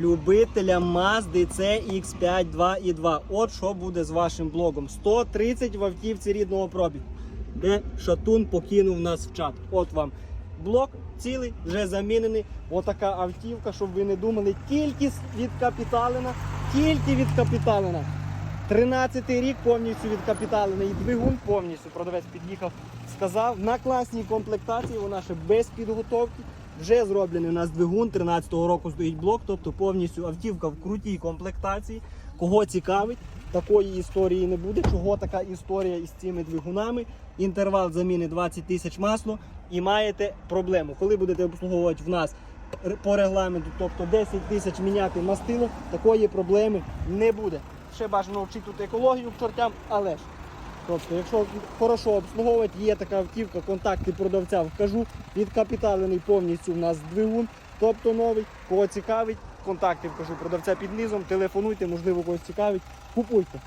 Любителям Mazda CX5 2.2. От що буде з вашим блогом. 130 в автівці рідного пробігу. Де шатун покинув нас в чат. От вам блок цілий, вже замінений. Отака автівка, щоб ви не думали, тільки відкапіталена, тільки відкапіталена. 13-й рік повністю відкапіталений. І двигун повністю продавець під'їхав, сказав. На класній комплектації, вона ще без підготовки. Вже зроблений у нас двигун 13-го року стоїть блок, тобто повністю автівка в крутій комплектації. Кого цікавить, такої історії не буде. Чого така історія із цими двигунами? Інтервал заміни 20 тисяч масло і маєте проблему. Коли будете обслуговувати в нас по регламенту, тобто 10 тисяч міняти мастило, такої проблеми не буде. Ще бажано вчити тут екологію к чортям, але ж. Тобто, якщо хорошо обслуговувати, є така автівка, контакти продавця вкажу, відкапіталений повністю в нас двигун, тобто новий, кого цікавить, контакти вкажу продавця під низом, телефонуйте, можливо, когось цікавить, купуйте.